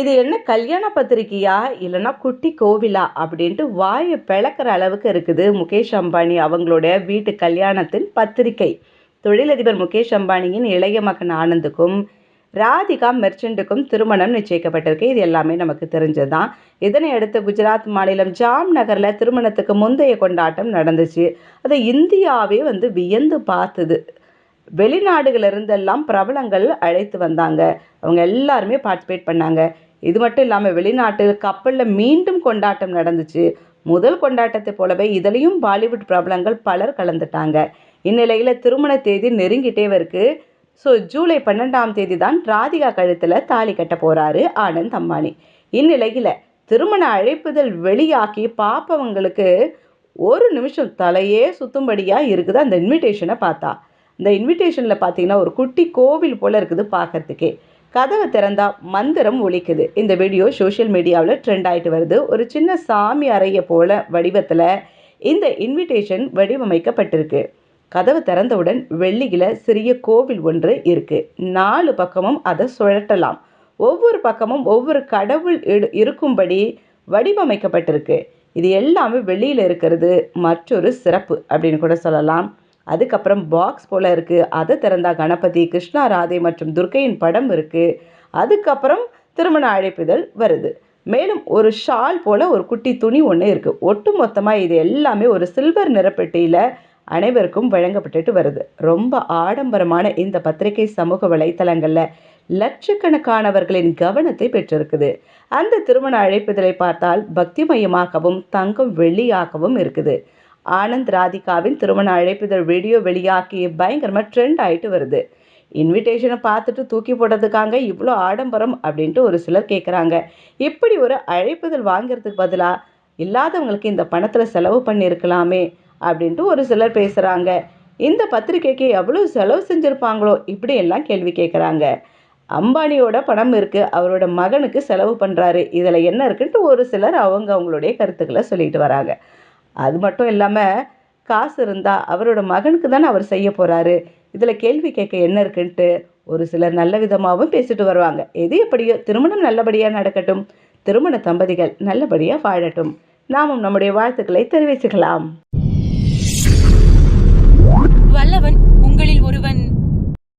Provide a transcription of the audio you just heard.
இது என்ன கல்யாண பத்திரிக்கையா? இல்லைன்னா குட்டி கோவிலா? அப்படின்ட்டு வாயை பிளக்கிற அளவுக்கு இருக்குது முகேஷ் அம்பானி அவங்களோட வீட்டு கல்யாணத்தின் பத்திரிக்கை. தொழிலதிபர் முகேஷ் அம்பானியின் இளைய மகன் ஆனந்துக்கும் ராதிகா மெர்ச்சண்ட்டுக்கும் திருமணம் நிச்சயிக்கப்பட்டிருக்கு. இது எல்லாமே நமக்கு தெரிஞ்சது தான் இதனை அடுத்து குஜராத் மாநிலம் ஜாம் நகரில் திருமணத்துக்கு முந்தைய கொண்டாட்டம் நடந்துச்சு. அதை இந்தியாவே வந்து வியந்து பார்த்தது. வெளிநாடுகளிலிருந்தெல்லாம் பிரபலங்கள் அழைத்து வந்தாங்க. அவங்க எல்லாருமே பார்ட்டிசிபேட் பண்ணாங்க. இது மட்டும் இல்லாமல் வெளிநாட்டு கப்பலில் மீண்டும் கொண்டாட்டம் நடந்துச்சு. முதல் கொண்டாட்டத்தை போலவே இதுலேயும் பாலிவுட் பிரபலங்கள் பலர் கலந்துட்டாங்க. இந்நிலையில் திருமண தேதி நெருங்கிட்டே இருக்குது ஸோ ஜூலை பன்னெண்டாம் தேதி தான் ராதிகா கழுத்தில் தாலி கட்ட போகிறாரு ஆனந்த் அம்பானி. இந்நிலையில் திருமண அழைப்புதல் வெளியாக்கி பார்ப்பவங்களுக்கு ஒரு நிமிஷம் தலையே சுத்தும்படியாக இருக்குது அந்த இன்விடேஷனை பார்த்தா. இந்த இன்விடேஷனில் பார்த்தீங்கன்னா ஒரு குட்டி கோவில் போல் இருக்குது பார்க்கறதுக்கே கதவை திறந்தா மந்திரம் ஒலிக்குது. இந்த வீடியோ சோஷியல் மீடியாவில் ட்ரெண்ட் ஆகிட்டு வருது. ஒரு சின்ன சாமி அறையை போல வடிவத்தில் இந்த இன்விடேஷன் வடிவமைக்கப்பட்டிருக்கு. கதவு திறந்தவுடன் வெள்ளியில் சிறிய கோவில் ஒன்று இருக்குது நாலு பக்கமும் அதை சுழட்டலாம். ஒவ்வொரு பக்கமும் ஒவ்வொரு கடவுள் இடு- இருக்கும்படி வடிவமைக்கப்பட்டிருக்கு. இது எல்லாமே வெளியில் இருக்கிறது மற்றொரு சிறப்பு அப்படின்னு கூட சொல்லலாம். அதுக்கப்புறம் பாக்ஸ் போல் இருக்குது அதை திறந்தா கணபதி கிருஷ்ணா ராதை மற்றும் துர்க்கையின் படம் இருக்குது அதுக்கப்புறம் திருமண அழைப்புதல் வருது. மேலும் ஒரு ஷால் போல் ஒரு குட்டி துணி ஒன்று இருக்குது ஒட்டு மொத்தமாக இது எல்லாமே ஒரு சில்வர் நிறப்பெட்டியில் அனைவருக்கும் வழங்கப்பட்டுட்டு வருது. ரொம்ப ஆடம்பரமான இந்த பத்திரிகை சமூக வலைத்தளங்களில் லட்சக்கணக்கானவர்களின் கவனத்தை பெற்றிருக்குது. அந்த திருமண அழைப்புதலை பார்த்தால் பக்திமயமாகவும் தங்கம் வெள்ளியாகவும் இருக்குது. ஆனந்த் ராதிகாவின் திருமண அழைப்புதல் வீடியோ வெளியாக்கி பயங்கரமாக ட்ரெண்ட் ஆகிட்டு வருது. இன்விடேஷனை பார்த்துட்டு தூக்கி போடுறதுக்காக இவ்வளோ ஆடம்பரம் அப்படின்ட்டு ஒரு சிலர் கேட்குறாங்க இப்படி ஒரு அழைப்புதல் வாங்குறதுக்கு பதிலாக இல்லாதவங்களுக்கு இந்த பணத்தில் செலவு பண்ணியிருக்கலாமே அப்படின்ட்டு ஒரு சிலர் பேசுகிறாங்க இந்த பத்திரிக்கைக்கு எவ்வளோ செலவு செஞ்சுருப்பாங்களோ இப்படியெல்லாம் கேள்வி கேட்குறாங்க அம்பானியோட பணம் இருக்குது அவரோட மகனுக்கு செலவு பண்ணுறாரு இதில் என்ன இருக்குன்ட்டு ஒரு சிலர் அவங்க அவங்களுடைய கருத்துக்களை சொல்லிட்டு வராங்க. அது மட்டும் இல்லாமல் காசு இருந்தால் அவரோட மகனுக்கு தானே அவர் செய்ய போகிறாரு இதில் கேள்வி கேட்க என்ன இருக்குன்ட்டு ஒரு சிலர் நல்ல விதமாகவும் பேசிட்டு வருவாங்க. எது எப்படியோ திருமணம் நல்லபடியாக நடக்கட்டும் திருமண தம்பதிகள் நல்லபடியாக வாழட்டும். நாமும் நம்முடைய வாழ்த்துக்களை தெரிவிச்சுக்கலாம். வல்லவன் உங்களில் ஒருவன்.